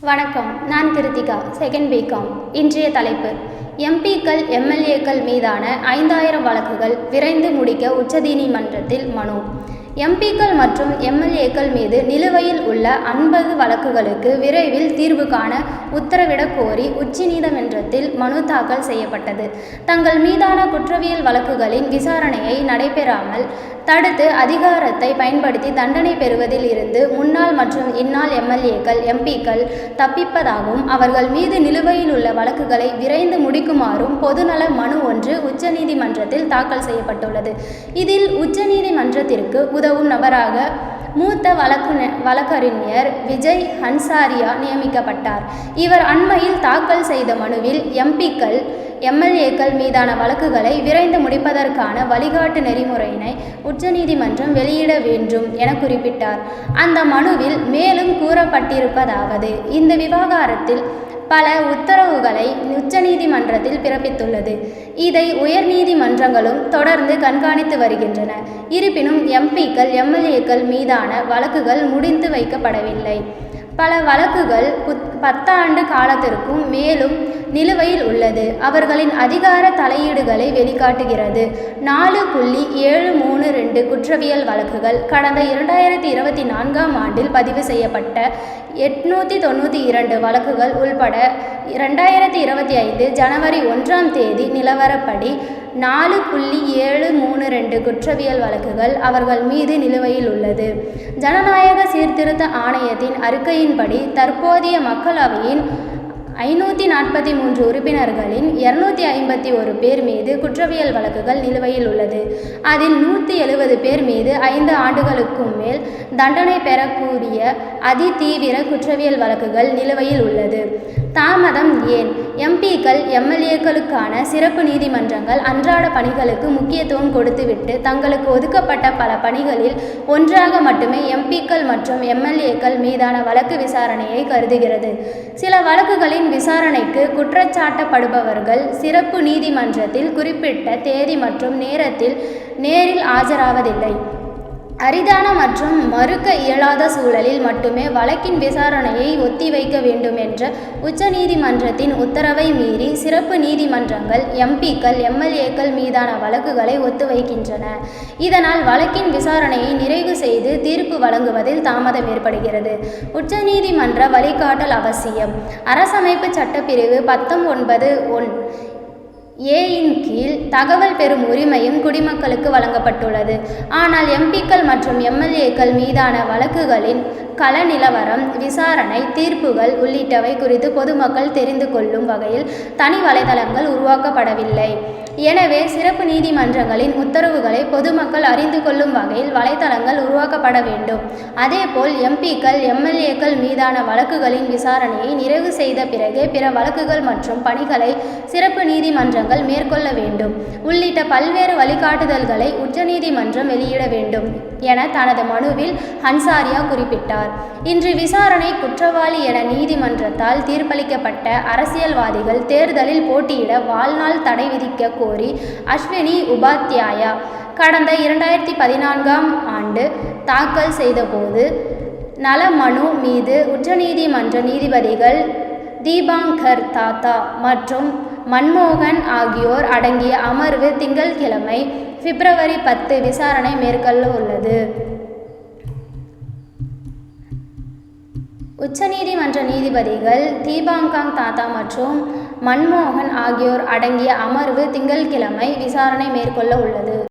வணக்கம். நான் Kiruthika second BCom இன்றைய தலைப்பு. எம்பிக்கள் எம்எல்ஏக்கள் மீதான ஐந்தாயிரம் வழக்குகள் விரைந்து முடிக்க உச்சநீதிமன்றத்தில் மனு. எம்பிக்கள் மற்றும் எம்எல்ஏக்கள் மீது நிலுவையில் உள்ள ஐம்பது வழக்குகளுக்கு விரைவில் தீர்வு காண உத்தரவிடக் கோரி உச்சநீதிமன்றத்தில் மனு தாக்கல் செய்யப்பட்டது. தங்கள் மீதான குற்றவியல் வழக்குகளின் விசாரணையை நடைபெறாமல் தடுத்து அதிகாரத்தை பயன்படுத்தி தண்டனை பெறுவதில் இருந்து முன்னாள் மற்றும் இந்நாள் எம்எல்ஏக்கள் எம்பிக்கள் தப்பிப்பதாகவும் அவர்கள் மீது நிலுவையில் உள்ள வழக்குகளை விரைந்து முடிக்குமாறும் பொதுநல மனு ஒன்று உச்சநீதிமன்றத்தில் தாக்கல் செய்யப்பட்டுள்ளது. இதில் உச்சநீதிமன்றத்திற்கு உதவும் நபராக மூத்த வழக்கு வழக்கறிஞர் விஜய் ஹன்சாரியா நியமிக்கப்பட்டார். இவர் அண்மையில் தாக்கல் செய்த மனுவில் எம்பிக்கள் எம்எல்ஏக்கள் மீதான வழக்குகளை விரைந்து முடிப்பதற்கான வழிகாட்டு நெறிமுறையினை உச்சநீதிமன்றம் வெளியிட வேண்டும் என குறிப்பிட்டார். அந்த மனுவில் மேலும் கூறப்பட்டிருப்பதாவது இந்த விவகாரத்தில் பல உத்தரவுகளை உச்சநீதிமன்றத்தில் பிறப்பித்துள்ளது. இதை உயர்நீதிமன்றங்களும் தொடர்ந்து கண்காணித்து வருகின்றன. இருப்பினும் எம்பிக்கள் எம்எல்ஏக்கள் மீதான வழக்குகள் முடிந்து வைக்கப்படவில்லை. பல வழக்குகள் புத் பத்தாண்டு காலத்திற்கும் மேலும் நிலுவையில் உள்ளது. அவர்களின் அதிகார தலையீடுகளை வெளிக்காட்டுகிறது. நாலு புள்ளி ஏழு மூணு ரெண்டு குற்றவியல் வழக்குகள் கடந்த இரண்டாயிரத்தி இருபத்தி நான்காம் ஆண்டில் பதிவு செய்யப்பட்ட எட்நூற்றி தொண்ணூற்றி இரண்டு வழக்குகள் உள்பட ரெண்டாயிரத்தி இருபத்தி ஐந்து ஜனவரி ஒன்றாம் தேதி நிலவரப்படி நாலு புள்ளி ஏழு மூணு ரெண்டு குற்றவியல் வழக்குகள் அவர்கள் மீது நிலுவையில் உள்ளது. ஜனநாயக சீர்திருத்த ஆணையத்தின் அறிக்கையின்படி தற்போதைய மக்களவையின் ஐநூற்றி நாற்பத்தி மூன்று உறுப்பினர்களின் இரநூத்தி ஐம்பத்தி ஒரு பேர் மீது குற்றவியல் வழக்குகள் நிலுவையில் உள்ளது. அதில் நூற்றி எழுபது பேர் மீது ஐந்து ஆண்டுகளுக்கும் மேல் தண்டனை பெறக்கூடிய அதிதீவிர குற்றவியல் வழக்குகள் நிலுவையில் உள்ளது. தாமதம் ஏன்? எம்பிக்கள் எம்எல்ஏக்களுக்கான சிறப்பு நீதிமன்றங்கள் அன்றாட பணிகளுக்கு முக்கியத்துவம் கொடுத்துவிட்டு தங்களுக்கு ஒதுக்கப்பட்ட பல பணிகளில் ஒன்றாக மட்டுமே எம்பிக்கள் மற்றும் எம்எல்ஏக்கள் மீதான வழக்கு விசாரணையை கருதுகிறது. சில வழக்குகளின் விசாரணைக்கு குற்றச்சாட்டப்படுபவர்கள் சிறப்பு நீதிமன்றத்தில் குறிப்பிட்ட தேதி மற்றும் நேரத்தில் நேரில் ஆஜராவதில்லை. அரிதான மற்றும் மறுக்க இயலாத சூழலில் மட்டுமே வழக்கின் விசாரணையை ஒத்திவைக்க வேண்டும் என்ற உச்சநீதிமன்றத்தின் உத்தரவை மீறி சிறப்பு நீதிமன்றங்கள் எம்பிக்கள் எம்எல்ஏக்கள் மீதான வழக்குகளை ஒத்துவைக்கின்றன. இதனால் வழக்கின் விசாரணையை நிறைவு செய்து தீர்ப்பு வழங்குவதில் தாமதம் ஏற்படுகிறது. உச்சநீதிமன்ற வழிகாட்டல் அவசியம். அரசமைப்பு சட்டப்பிரிவு பத்தொன்பது ஒன் ஏயின் கீழ் தகவல் பெறும் உரிமையும் குடிமக்களுக்கு வழங்கப்பட்டுள்ளது. ஆனால் எம்பிக்கள் மற்றும் எம்எல்ஏக்கள் மீதான வழக்குகளின் கள நிலவரம் விசாரணை தீர்ப்புகள் உள்ளிட்டவை குறித்து பொதுமக்கள் தெரிந்து கொள்ளும் வகையில் தனி வலைதளங்கள் உருவாக்கப்படவில்லை. எனவே சிறப்பு நீதிமன்றங்களின் உத்தரவுகளை பொதுமக்கள் அறிந்து கொள்ளும் வகையில் வலைதளங்கள் உருவாக்கப்பட வேண்டும். அதேபோல் எம்பிக்கள் எம்எல்ஏக்கள் மீதான வழக்குகளின் விசாரணையை நிறைவு செய்த பிறகு பிற வழக்குகள் மற்றும் பணிகளை சிறப்பு நீதிமன்றங்கள் மேற்கொள்ள வேண்டும். உள்ளிட்ட பல்வேறு வழிகாட்டுதல்களை உச்சநீதிமன்றம் வெளியிட வேண்டும் என தனது மனுவில் ஹன்சாரியா குறிப்பிட்டார். இன்று விசாரணை குற்றவாளி என நீதிமன்றத்தால் தீர்ப்பளிக்கப்பட்ட அரசியல்வாதிகள் தேர்தலில் போட்டியிட வாழ்நாள் தடை விதிக்க கோரி அஸ்வினி உபாத்யாயா கடந்த இரண்டாயிரத்தி பதினான்காம் ஆண்டு தாக்கல் செய்தபோது நல மனு மீது உச்சநீதிமன்ற நீதிபதிகள் தீபாங்கர் தாத்தா மற்றும் மன்மோகன் ஆகியோர் அடங்கிய அமர்வு திங்கள்கிழமை பிப்ரவரி பத்து விசாரணை மேற்கொள்ள உள்ளது உச்சநீதிமன்ற நீதிபதிகள் தீபாங்காங் தாத்தா மற்றும் மன்மோகன் ஆகியோர் அடங்கிய அமர்வு திங்கள்கிழமை விசாரணை மேற்கொள்ள உள்ளது.